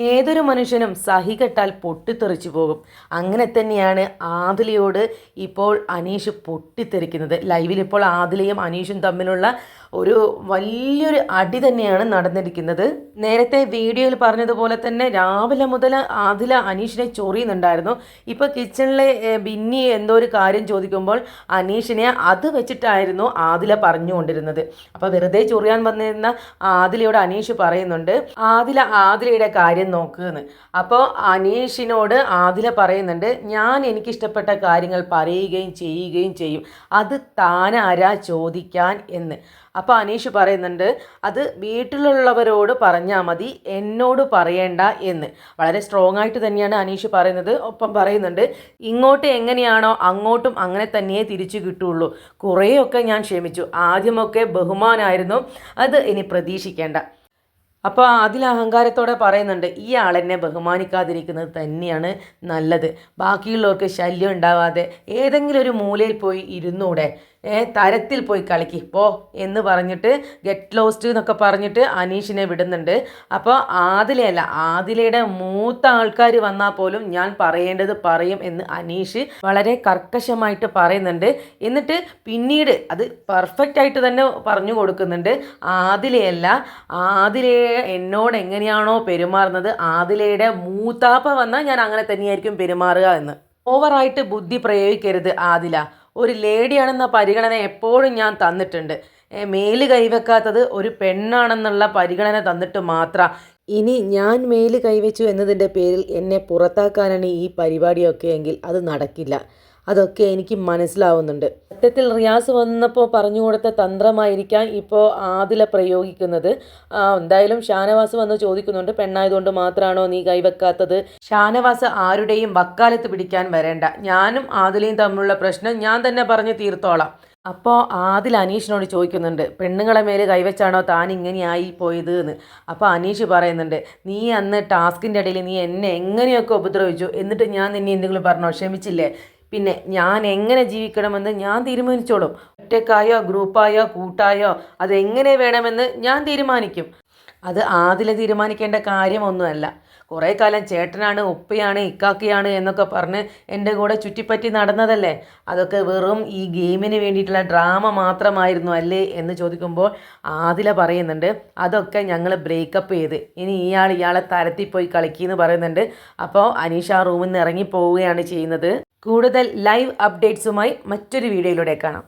ഏതൊരു മനുഷ്യനും സഹി കെട്ടാൽ പൊട്ടിത്തെറിച്ചു പോകും. അങ്ങനെ തന്നെയാണ് ആദിലയോട് ഇപ്പോൾ അനീഷ് പൊട്ടിത്തെറിക്കുന്നത്. ലൈവിൽ ഇപ്പോൾ ആദിലയും അനീഷും തമ്മിലുള്ള ഒരു വലിയൊരു അടി തന്നെയാണ് നടന്നിരിക്കുന്നത്. നേരത്തെ വീഡിയോയിൽ പറഞ്ഞതുപോലെ തന്നെ രാവിലെ മുതൽ ആദില അനീഷിനെ ചൊറിയുന്നുണ്ടായിരുന്നു. ഇപ്പോൾ കിച്ചണിലെ ബിന്നി എന്തോ ഒരു കാര്യം ചോദിക്കുമ്പോൾ അനീഷിനെ അത് വെച്ചിട്ടായിരുന്നു ആദില പറഞ്ഞുകൊണ്ടിരുന്നത്. അപ്പോൾ വെറുതെ ചൊറിയാൻ വന്നിരുന്ന ആദിലയോട് അനീഷ് പറയുന്നുണ്ട് ആദില ആദിലയുടെ കാര്യം നോക്കുമെന്ന് അപ്പോൾ അനീഷിനോട് ആദില പറയുന്നുണ്ട് ഞാൻ എനിക്കിഷ്ടപ്പെട്ട കാര്യങ്ങൾ പറയുകയും ചെയ്യുകയും ചെയ്യും. അത് താനാരാ ചോദിക്കാൻ എന്ന്. അപ്പോൾ അനീഷ് പറയുന്നുണ്ട് അത് വീട്ടിലുള്ളവരോട് പറഞ്ഞാൽ മതി എന്നോട് പറയേണ്ട എന്ന്. വളരെ സ്ട്രോങ് ആയിട്ട് തന്നെയാണ് അനീഷ് പറയുന്നത്. ഒപ്പം പറയുന്നുണ്ട് ഇങ്ങോട്ട് എങ്ങനെയാണോ അങ്ങോട്ടും അങ്ങനെ തന്നെയേ തിരിച്ചു കിട്ടുള്ളൂ. കുറേയൊക്കെ ഞാൻ ക്ഷമിച്ചു. ആദ്യമൊക്കെ ബഹുമാനായിരുന്നു. അത് ഇനി പ്രതീക്ഷിക്കേണ്ട. അപ്പോൾ അതിൽ അഹങ്കാരത്തോടെ പറയുന്നുണ്ട് ഈ ആളെന്നെ ബഹുമാനിക്കാതിരിക്കുന്നത് തന്നെയാണ് നല്ലത്. ബാക്കിയുള്ളവർക്ക് ശല്യം ഉണ്ടാവാതെ ഏതെങ്കിലും ഒരു മൂലയിൽ പോയി ഇരുന്നൂടെ. തരത്തിൽ പോയി കളിക്ക് പോ എന്ന് പറഞ്ഞിട്ട് ഗെറ്റ് ലോസ്റ്റ് എന്നൊക്കെ പറഞ്ഞിട്ട് അനീഷിനെ വിടുന്നുണ്ട്. അപ്പോൾ ആദിലയല്ല ആദിലയുടെ മൂത്ത ആൾക്കാർ വന്നാൽ പോലും ഞാൻ പറയേണ്ടത് പറയും എന്ന് അനീഷ് വളരെ കർക്കശമായിട്ട് പറയുന്നുണ്ട്. എന്നിട്ട് പിന്നീട് അത് പെർഫെക്റ്റ് ആയിട്ട് തന്നെ പറഞ്ഞു കൊടുക്കുന്നുണ്ട്. ആദിലയല്ല ആദിലയെ എന്നോട് എങ്ങനെയാണോ പെരുമാറുന്നത് ആദിലയുടെ മൂത്താപ്പ വന്നാൽ ഞാൻ അങ്ങനെ തന്നെയായിരിക്കും പെരുമാറുക എന്ന്. ഓവറായിട്ട് ബുദ്ധി പ്രയോഗിക്കരുത് ആദില. ഒരു ലേഡിയാണെന്ന പരിഗണന എപ്പോഴും ഞാൻ തന്നിട്ടുണ്ട്. മേൽ കൈവെക്കാത്തത് ഒരു പെണ്ണാണെന്നുള്ള പരിഗണന തന്നിട്ട് മാത്രം. ഇനി ഞാൻ മേൽ കൈവച്ചു എന്നതിന്റെ പേരിൽ എന്നെ പുറത്താക്കാനാണ് ഈ പരിപാടിയൊക്കെ എങ്കിൽ അത് നടക്കില്ല. അതൊക്കെ എനിക്ക് മനസ്സിലാവുന്നുണ്ട്. സത്യത്തിൽ റിയാസ് വന്നപ്പോൾ പറഞ്ഞു കൊടുത്ത തന്ത്രമായിരിക്കാം ഇപ്പോൾ ആദില പ്രയോഗിക്കുന്നത്. എന്തായാലും ഷാനവാസ് വന്ന് ചോദിക്കുന്നുണ്ട് പെണ്ണായതുകൊണ്ട് മാത്രമാണോ നീ കൈവെക്കാത്തത്? ഷാനവാസ് ആരുടെയും വക്കാലത്ത് പിടിക്കാൻ വരേണ്ട. ഞാനും ആദിലയും തമ്മിലുള്ള പ്രശ്നം ഞാൻ തന്നെ പറഞ്ഞു തീർത്തോളാം. അപ്പോൾ ആദിൽ അനീഷിനോട് ചോദിക്കുന്നുണ്ട് പെണ്ണുങ്ങളെ മേലെ കൈവച്ചാണോ താൻ ഇങ്ങനെയായി പോയത് എന്ന് അപ്പോൾ അനീഷ് പറയുന്നുണ്ട് നീ അന്ന് ടാസ്കിന്റെ ഇടയിൽ നീ എന്നെ എങ്ങനെയൊക്കെ ഉപദ്രവിച്ചു? എന്നിട്ട് ഞാൻ നിന്നെ എന്തെങ്കിലും പറഞ്ഞോ? ക്ഷമിച്ചില്ലേ? പിന്നെ ഞാൻ എങ്ങനെ ജീവിക്കണമെന്ന് ഞാൻ തീരുമാനിച്ചോളും. ഒറ്റക്കായോ ഗ്രൂപ്പായോ കൂട്ടായോ അതെങ്ങനെ വേണമെന്ന് ഞാൻ തീരുമാനിക്കും. അത് ആദില തീരുമാനിക്കേണ്ട കാര്യമൊന്നുമല്ല. കുറേ കാലം ചേട്ടനാണ് ഉപ്പയാണ് ഇക്കാക്കിയാണ് എന്നൊക്കെ പറഞ്ഞ് എന്റെ കൂടെ ചുറ്റിപ്പറ്റി നടന്നതല്ലേ? അതൊക്കെ വെറും ഈ ഗെയിമിന് വേണ്ടിയിട്ടുള്ള ഡ്രാമ മാത്രമായിരുന്നു അല്ലേ എന്ന് ചോദിക്കുമ്പോൾ ആദില പറയുന്നുണ്ട് അതൊക്കെ ഞങ്ങൾ ബ്രേക്കപ്പ് ചെയ്ത്. ഇനി ഇയാൾ ഇയാളെ തരത്തിൽ പോയി കളിക്കുമെന്ന് പറയുന്നുണ്ട്. അപ്പോൾ അനീഷ ആ റൂമിൽ നിന്ന് ഇറങ്ങി പോവുകയാണ് ചെയ്യുന്നത്. കൂടുതൽ ലൈവ് അപ്ഡേറ്റ്സുമായി മറ്റൊരു വീഡിയോയിലൂടെ കാണാം.